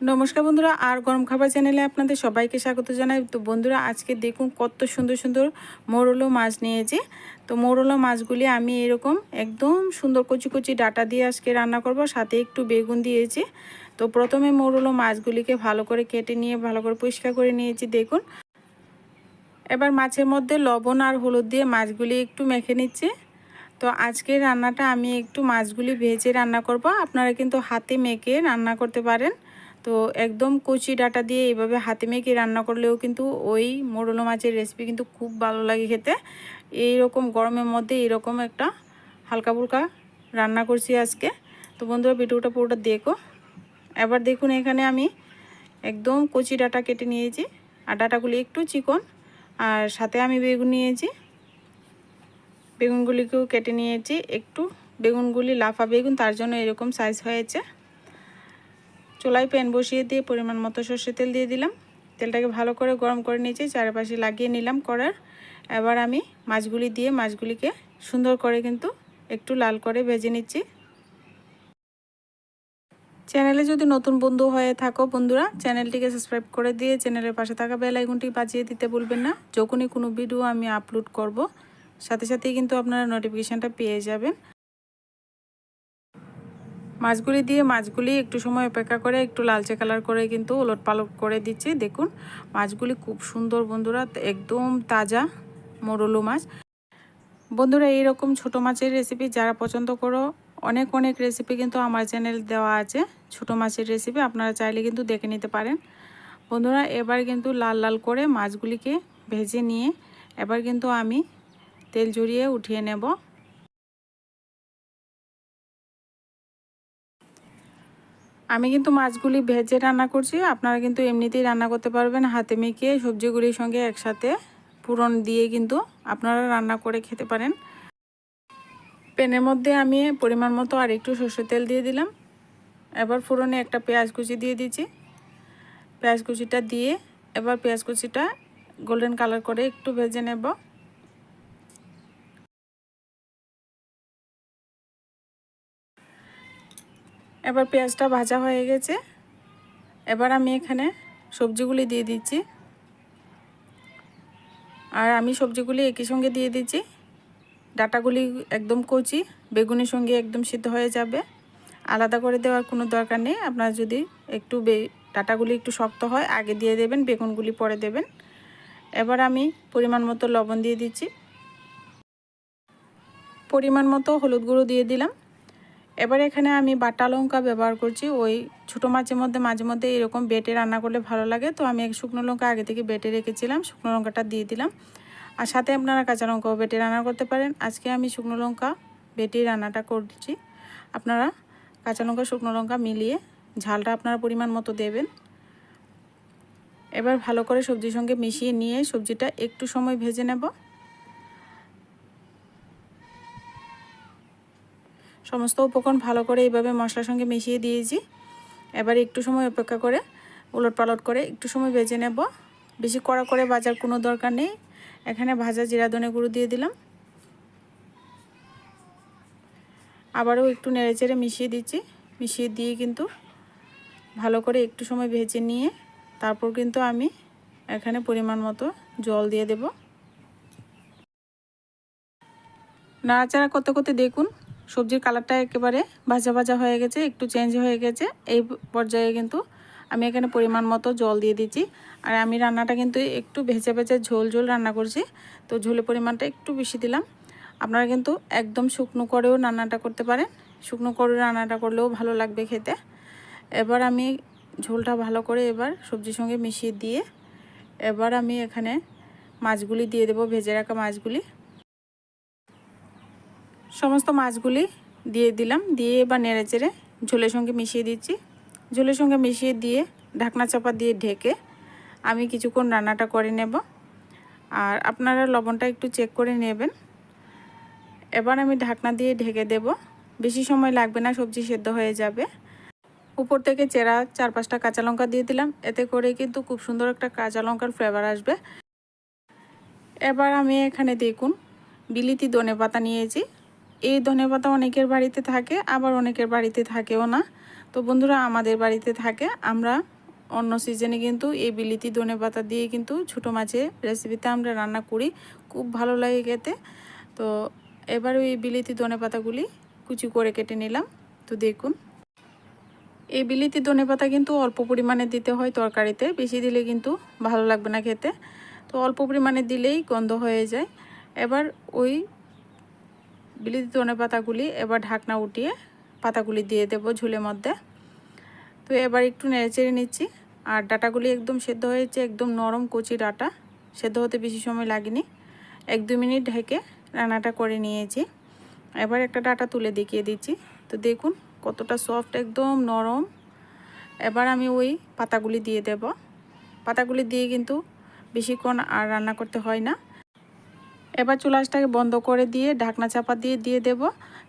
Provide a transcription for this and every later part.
নমস্কার বন্ধুরা, আর গরম খাবার চ্যানেলে আপনাদের সবাইকে স্বাগত জানাই। তো বন্ধুরা, আজকে দেখুন কত সুন্দর সুন্দর মোরলো মাছ নিয়েছি। তো মোরলো মাছগুলি আমি এরকম একদম সুন্দর কচি কচি ডাটা দিয়ে আজকে রান্না করব, সাথে একটু বেগুন দিয়েছি। তো প্রথমে মোরলো মাছগুলিকে ভালো করে কেটে নিয়ে, ভালো করে পরিষ্কার করে নিয়েছি, দেখুন। এবার মাছের মধ্যে লবণ আর হলুদ দিয়ে মাছগুলি একটু মেখে নিচ্ছি। তো আজকে রান্নাটা আমি একটু মাছগুলি ভেজে রান্না করব। আপনারা কিন্তু হাতে মেখে রান্না করতে পারেন। তো একদম কচি ডাটা দিয়ে এইভাবে হাতে মেখে রান্না করলেও কিন্তু ওই মোরলো মাছের রেসিপি কিন্তু খুব ভালো লাগে খেতে। এই রকম গরমের মধ্যে এরকম একটা হালকা ফুলকা রান্না করছি আজকে। তো বন্ধুরা, ভিডিওটা পুরোটা দেখো। এবার দেখুন এখানে আমি একদম কচি ডাটা কেটে নিয়েছি। আর ডাটাগুলি একটু চিকন। আর সাথে আমি বেগুন নিয়েছি। বেগুনগুলিকেও কেটে নিয়েছি। একটু বেগুনগুলি লাফা বেগুন, তার জন্য এরকম সাইজ হয়েছে। চুলায় প্যান বসিয়ে দিয়ে পরিমাণ মতো সর্ষে তেল দিয়ে দিলাম। তেলটাকে ভালো করে গরম করে নিয়েছি, চারপাশে লাগিয়ে নিলাম করার। এবার আমি মাছগুলি দিয়ে মাছগুলিকে সুন্দর করে কিন্তু একটু লাল করে ভেজে নিচ্ছি। চ্যানেলে যদি নতুন বন্ধু হয়ে থাকো বন্ধুরা, চ্যানেলটিকে সাবস্ক্রাইব করে দিয়ে চ্যানেলের পাশে থাকা বেল আইকনটি বাজিয়ে দিতে ভুলবেন না। যখনই কোনো ভিডিও আমি আপলোড করব, সাথে সাথেই কিন্তু আপনারা নোটিফিকেশানটা পেয়ে যাবেন। মাছগুলি দিয়ে মাছগুলি একটু সময় অপেক্ষা করে, একটু লালচে কালার করে কিন্তু ওলট পালট করে দিচ্ছি। দেখুন, মাছগুলি খুব সুন্দর বন্ধুরা, একদম তাজা মোরলো মাছ। বন্ধুরা, এইরকম ছোট মাছের রেসিপি যারা পছন্দ করো, অনেক অনেক রেসিপি কিন্তু আমার চ্যানেল দেওয়া আছে। ছোট মাছের রেসিপি আপনারা চাইলে কিন্তু দেখে নিতে পারেন। বন্ধুরা, এবার কিন্তু লাল লাল করে মাছগুলিকে ভেজে নিয়ে, এবার কিন্তু আমি তেল জড়িয়ে উঠিয়ে নেব। আমি কিন্তু মাছগুলি ভেজে রান্না করছি। আপনারা কিন্তু এমনিতেই রান্না করতে পারবেন। হাতে মেখে সবজিগুলির সঙ্গে একসাথে পুরন দিয়ে কিন্তু আপনারা রান্না করে খেতে পারেন। প্যানের মধ্যে আমি পরিমাণ মতো আর একটু সর্ষের তেল দিয়ে দিলাম। এবার ফুরনে একটা পেঁয়াজ কুচি দিয়ে দিচ্ছি। পেঁয়াজ কুচিটা দিয়ে এবার পেঁয়াজ কুচিটা গোল্ডেন কালার করে একটু ভেজে নেব। এবার পেঁয়াজটা ভাজা হয়ে গেছে। এবার আমি এখানে সবজিগুলি দিয়ে দিচ্ছি। আর আমি সবজিগুলি একই সঙ্গে দিয়ে দিচ্ছি। ডাটাগুলি একদম কচি, বেগুনের সঙ্গে একদম সিদ্ধ হয়ে যাবে। আলাদা করে দেওয়ার কোনো দরকার নেই। আপনার যদি একটু বে, ডাটাগুলি একটু শক্ত হয়, আগে দিয়ে দেবেন, বেগুনগুলি পরে দেবেন। এবার আমি পরিমাণ মতো লবণ দিয়ে দিচ্ছি। পরিমাণ মতো হলুদ গুঁড়ো দিয়ে দিলাম। এবার এখানে আমি বাটা লঙ্কা ব্যবহার করছি। ওই ছোটো মাছের মধ্যে, মাঝে মধ্যে এরকম বেটে রান্না করলে ভালো লাগে। তো আমি এক শুকনো লঙ্কা আগে থেকে বেটে রেখেছিলাম, শুকনো লঙ্কাটা দিয়ে দিলাম। আর সাথে আপনারা কাঁচা লঙ্কাও বেটে রান্না করতে পারেন। আজকে আমি শুকনো লঙ্কা বেটে রান্নাটা করছি। আপনারা কাঁচা লঙ্কা, শুকনো লঙ্কা মিলিয়ে ঝালটা আপনারা পরিমাণ মতো দেবেন। এবার ভালো করে সবজির সঙ্গে মিশিয়ে নিয়ে সবজিটা একটু সময় ভেজে নেব। সমস্ত উপকরণ ভালো করে এইভাবে মশলার সঙ্গে মিশিয়ে দিয়েছি। এবার একটু সময় অপেক্ষা করে উলট পালট করে একটু সময় ভেজে নেব। বেশি কড়া করে বাজার কোনো দরকার নেই। এখানে ভাজা জিরা, ধনে গুঁড়ো দিয়ে দিলাম। আবারও একটু নেড়ে চেড়ে মিশিয়ে দিচ্ছি। মিশিয়ে দিয়ে কিন্তু ভালো করে একটু সময় ভেজে নিয়ে তারপর কিন্তু আমি এখানে পরিমাণ মতো জল দিয়ে দেব। নাড়াচাড়া করতে করতে দেখুন সবজির কালারটা একেবারে ভাজা ভাজা হয়ে গেছে, একটু চেঞ্জ হয়ে গেছে। এই পর্যায়ে কিন্তু আমি এখানে পরিমাণ মতো জল দিয়ে দিচ্ছি। আর আমি রান্নাটা কিন্তু একটু ভেজে ভেজে ঝোল ঝোল রান্না করছি। তো ঝোলের পরিমাণটা একটু বেশি দিলাম। আপনারা কিন্তু একদম শুকনো করেও রান্নাটা করতে পারেন। শুকনো করে রান্নাটা করলেও ভালো লাগবে খেতে। এবার আমি ঝোলটা ভালো করে এবার সবজির সঙ্গে মিশিয়ে দিয়ে এবার আমি এখানে মাছগুলি দিয়ে দেব, ভেজে রাখা মাছগুলি। সমস্ত মাছগুলি দিয়ে দিলাম, দিয়ে এবার নেড়ে চেড়ে ঝোলের সঙ্গে মিশিয়ে দিচ্ছি। ঝোলের সঙ্গে মিশিয়ে দিয়ে ঢাকনা চাপা দিয়ে ঢেকে আমি কিছুক্ষণ রান্নাটা করে নেব। আর আপনারা লবণটা একটু চেক করে নেবেন। এবার আমি ঢাকনা দিয়ে ঢেকে দেব। বেশি সময় লাগবে না, সবজি সেদ্ধ হয়ে যাবে। উপর থেকে চেরা চার পাঁচটা কাঁচা লঙ্কা দিয়ে দিলাম। এতে করে কিন্তু খুব সুন্দর একটা কাঁচা লঙ্কার ফ্লেভার আসবে। এবার আমি এখানে দেখুন, বিলিতি ধনে পাতা নিয়েছি। এই ধনে পাতা অনেকের বাড়িতে থাকে, আবার অনেকের বাড়িতে থাকেও না। তো বন্ধুরা, আমাদের বাড়িতে থাকে। আমরা অন্য সিজনে কিন্তু এই বিলিতি ধনে পাতা দিয়ে কিন্তু ছোটো মাছের রেসিপিতে আমরা রান্না করি। খুব ভালো লাগে খেতে। তো এবার ওই বিলিতি ধনে পাতাগুলি কুচি করে কেটে নিলাম। তো দেখুন, এই বিলিতি ধনে পাতা কিন্তু অল্প পরিমাণে দিতে হয় তরকারিতে। বেশি দিলে কিন্তু ভালো লাগবে না খেতে। তো অল্প পরিমাণে দিলেই গন্ধ হয়ে যায়। এবার ওই বিলিতি ধনে পাতাগুলি, এবার ঢাকনা উঠিয়ে পাতাগুলি দিয়ে দেব ঝুলের মধ্যে। তো এবার একটু নেড়েচেড়ে নিচ্ছি। আর ডাটাগুলি একদম সেদ্ধ হয়েছে, একদম নরম কচি ডাটা। সেদ্ধ হতে বেশি সময় লাগেনি। এক দু মিনিট ঢেকে রান্নাটা করে নিয়েছি। এবার একটা ডাটা তুলে দেখিয়ে দিচ্ছি। তো দেখুন কতটা সফট একদম নরম। এবার আমি ওই পাতাগুলি দিয়ে দেব। পাতাগুলি দিয়ে কিন্তু বেশিক্ষণ আর রান্না করতে হয় না। এবার চুলাশটাকে বন্ধ করে দিয়ে ঢাকনা চাপা দিয়ে দিয়ে দেব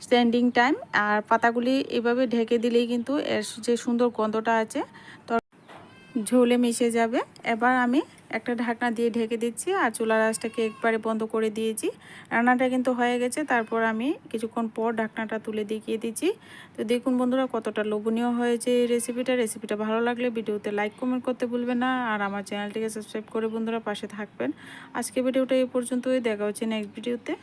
স্ট্যান্ডিং টাইম আর পাতাগুলি এভাবে ঢেকে দিলেই কিন্তু এর যে সুন্দর গন্ধটা আছে, তো ঝোলে মিশে যাবে। এবার আমি একটা ঢাকনা দিয়ে ঢেকে দিচ্ছি আর চুলার আঁচটাকে একবারে বন্ধ করে দিয়েছি। রান্নাটা কিন্তু হয়ে গেছে, তারপর আমি কিছুক্ষণ পর ঢাকনাটা তুলে দেখিয়ে দিচ্ছি। তো দেখুন বন্ধুরা, কতটা লোভনীয় হয়েছে এই রেসিপিটা রেসিপিটা ভালো লাগলে ভিডিওতে লাইক কমেন্ট করতে ভুলবেন না। আর আমার চ্যানেলটিকে সাবস্ক্রাইব করে বন্ধুরা পাশে থাকবেন। আজকে ভিডিওটা এই পর্যন্তই, দেখা হচ্ছে নেক্সট ভিডিওতে